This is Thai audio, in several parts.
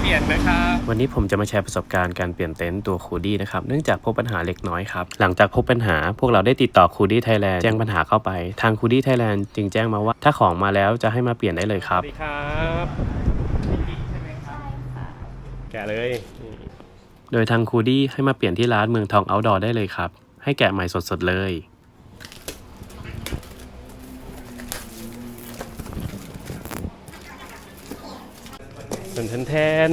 เปลี่ยนนะครับ วันนี้ผมจะมาแชร์ประสบการณ์การเปลี่ยนเต็นท์ตัวคูดี้นะครับ เนื่องจากพบปัญหาเล็กน้อยครับ หลังจากพบปัญหาพวกเราได้ติดต่อคูดี้ไทยแลนด์แจ้งปัญหาเข้าไป ทางคูดี้ไทยแลนด์จึงแจ้งมาว่าถ้าของมาแล้วจะให้มาเปลี่ยนได้เลยคสรัวับสดีครับแกะเลยนี่โดยทางคูดี้ให้มาเปลี่ยนที่ร้านเมืองทองเอาท์ดอร์ได้เลยครับ ให้แกะใหม่สดๆเลย แทนแทน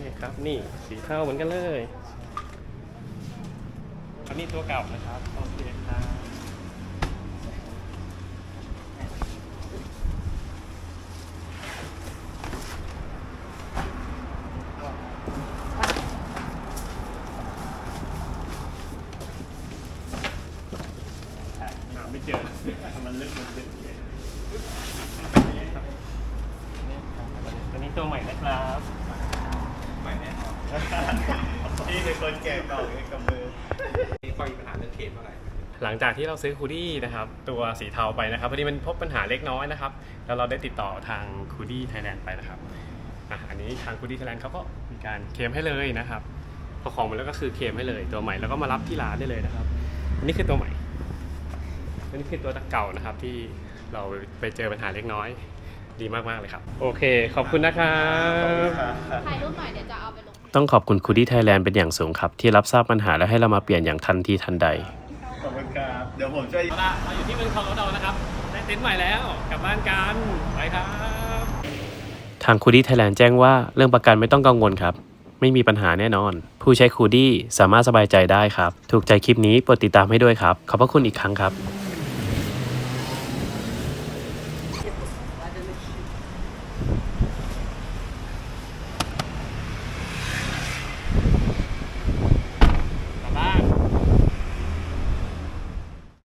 นี่ครับนี่สีเทาเหมือนกันเลยอันนี้ตัวเก่านะครับ โอเคครับหาไม่เจอ มันลึกมันลึก อันนี้ตัวใหม่นะครับใหม่แน่นอนพี่เป็นคนแก่เก่าเองกับมือนี่ฟังมีปัญหาเรื่องเคสเมื่อไหร่หลังจากที่เราซื้อคูดี้นะครับตัวสีเทาไปนะครับพอดีมันพบปัญหาเล็กน้อยนะครับ แล้วเราได้ติดต่อทางคูดี้ไทยแลนด์ไปนะครับอะอันนี้ทางคูดี้ไทยแลนด์เขาก็มีการเคลมให้เลยนะครับพอของมาแล้วก็คือเคลมให้เลย ตัวใหม่แล้วก็มารับที่ร้านได้เลยนะครับอันนี้คือตัวใหม่อันนี้คือตัวเก่านะครับที่ เราไปเจอปัญหาเล็กน้อย ดีมากๆเลยครับ โอเค ขอบคุณนะครับ ถ่ายรูปหน่อยเดี๋ยวจะเอาไปลง ต้องขอบคุณคูดี้ไทยแลนด์เป็นอย่างสูงครับ ที่รับทราบปัญหาและให้เรามาเปลี่ยนอย่างทันทีทันใด ขอบคุณครับ เดี๋ยวผมช่วย เอาละเราอยู่ที่เมืองทองเรานะครับได้เต็นท์ใหม่แล้วกลับบ้านกันไปครับ ทางคูดี้ไทยแลนด์แจ้งว่าเรื่องประกันไม่ต้องกังวลครับ ไม่มีปัญหาแน่นอน ผู้ใช้คูดี้สามารถสบายใจได้ครับ ถูกใจคลิปนี้โปรดติดตามให้ด้วยครับ ขอบพระคุณอีกครั้งครับ